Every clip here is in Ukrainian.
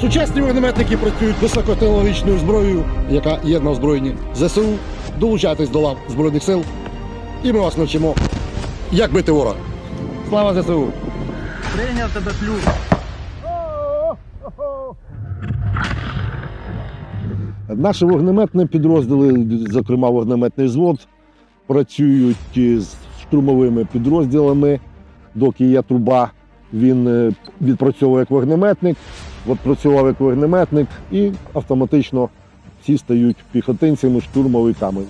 Сучасні вогнеметники працюють високотехнологічною зброєю, яка є на озброєнні ЗСУ. Долучайтесь до лав Збройних сил, і ми вас навчимо, як бити ворога. Слава ЗСУ! Прийняв тебе плюс. Наші вогнеметні підрозділи, зокрема вогнеметний взвод, працюють з штурмовими підрозділами. Доки є труба, він е, відпрацьовує як вогнеметник, от працював як вогнеметник і автоматично всі стають піхотинцями, штурмовиками.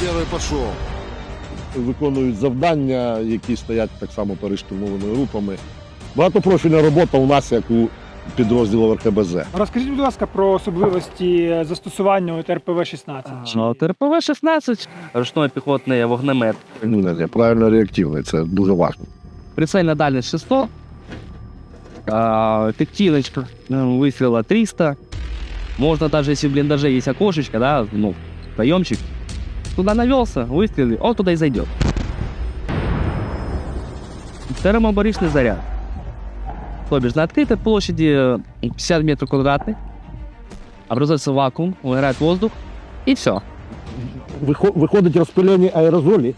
Перший пішов. Виконують завдання, які стоять так само перед штурмовими групами. Багатопрофільна робота у нас, як у підрозділу РКБЗ. Розкажіть, будь ласка, про особливості застосування от РПВ-16. Ну, ТРПВ-16, ручной піхотний вогнемет. Ну, не, не, правильно реактивний, це дуже важливо. Прицельна дальність 600. А, Эффективность ну, выстрела 300. Можно даже, если в блиндаже есть окошечко, да, ну, проемчик, туда навелся, выстрелил, он туда и зайдет. Термобаричный заряд. То бишь на открытой площади э, 50 метров квадратных образуется вакуум, выгорает воздух, и все. Вихо- Виходить розпилені аерозолі,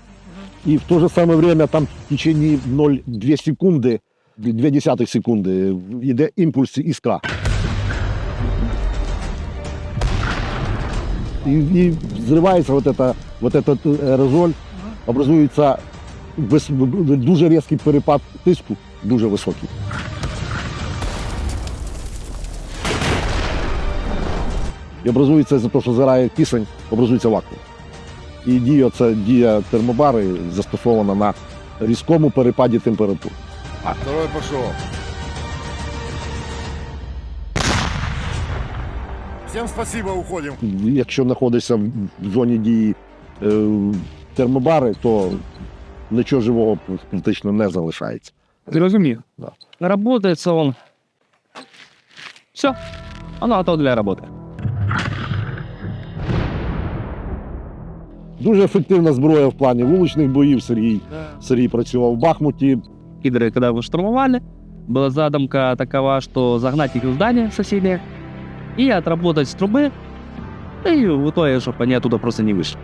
і в то же саме время там в течение 0,2 секунди, 2 десятих секунди йде імпульс іскра. І, і взривається вот это, вот этот аерозоль, образується дуже різкий перепад тиску, дуже високий. І образується за те, що згорає кисень, образується вакуум. І дія, це дія термобари застосована на різкому перепаді температур. А второй пішов. Всем спасибо, уходим. Якщо знаходишся в зоні дії е, термобари, то нічого живого практично не залишається. Зрозумів. Работается он. Все. Оно готово для работы. Дуже ефективна зброя в плані вуличних боїв. Сергій, Сергій працював в Бахмуті. Кидры, когда вы штурмовали, была задумка такова, что загнать их в здание соседнее и отработать с трубы, и в итоге, чтобы они оттуда просто не вышли.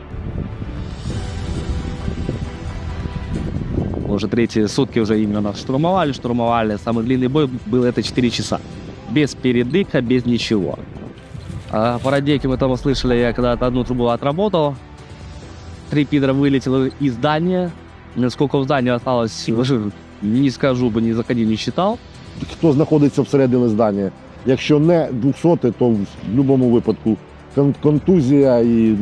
Уже третьи сутки уже именно нас штурмовали, штурмовали. Самый длинный бой был это 4 часа. Без передыха, без ничего. А по радейке мы там услышали, я когда-то одну трубу отработал. Три пидора вылетело из здания. Сколько в здании осталось, не скажу, бы не заходил, не считал. Хто знаходиться всередині здання? Якщо не 200, то в будь-якому випадку кон- контузія і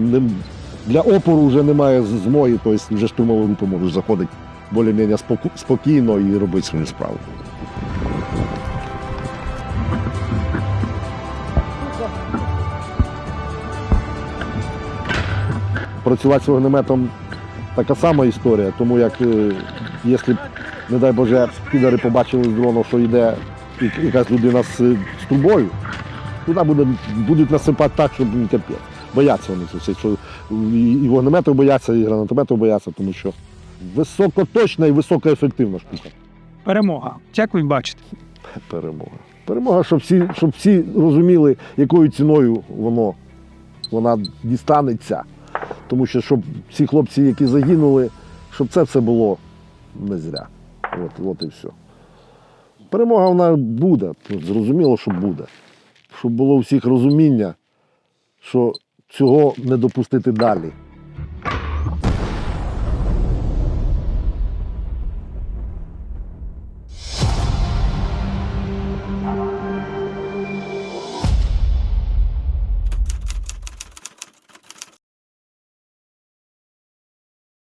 для опору вже немає змоги, тобто вже штурмові групи можуть заходити більш-менш спокійно і робити свою справу. Працювати з вогнеметом така сама історія, тому як е, якщо, не дай Боже, підари побачили з дрону, що йде якась людина з, з трубою, туди буде, будуть насипати так, щоб ну, капець. Бояться вони це все. Що і, і вогнеметів бояться, і гранатометів бояться, тому що високоточна і високоефективна штука. Перемога. Як ви бачите? Перемога. Перемога, щоб всі, щоб всі розуміли, якою ціною воно, вона дістанеться. Тому що щоб ці хлопці, які загинули, щоб це все було не зря. От, от і все. Перемога вона буде. Зрозуміло, що буде. Щоб було у всіх розуміння, що цього не допустити далі.